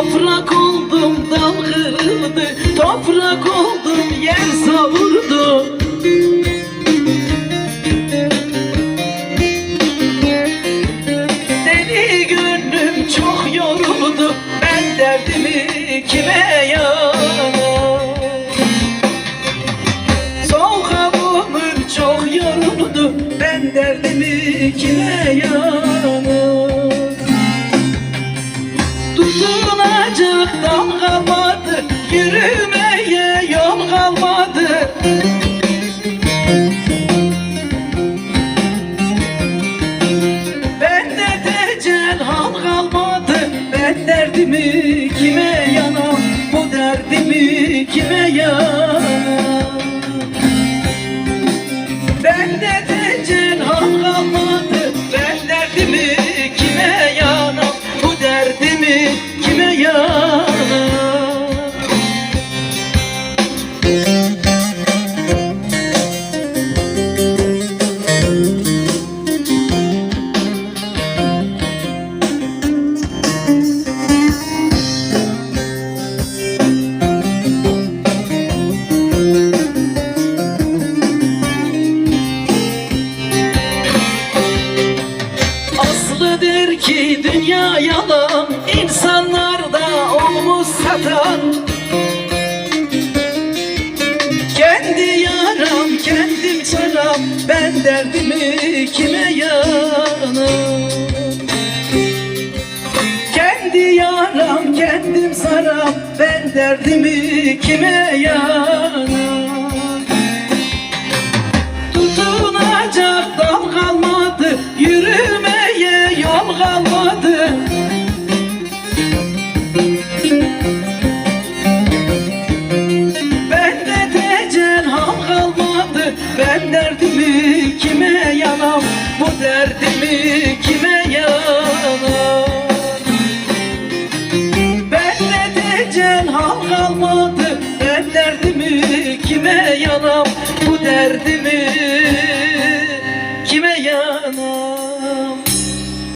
Toprak oldum dal kırıldı. Toprak oldum yer savurdu. Deli gönlüm çok yoruldu. Ben derdimi kime yana Soğuk havamın çok yoruldu. Ben derdimi kime yana Tutup dal kalmadı Yürümeye ki dünya yalan insanlar da olmuş satan. Kendi yaram kendim saram Ben derdimi kime yanım? Kendi yaram kendim saram Ben derdimi kime yanım Ben derdimi kime yanam? Bu derdimi kime yanam? Bende tecel hal kalmadı. Ben derdimi kime yanam? Bu derdimi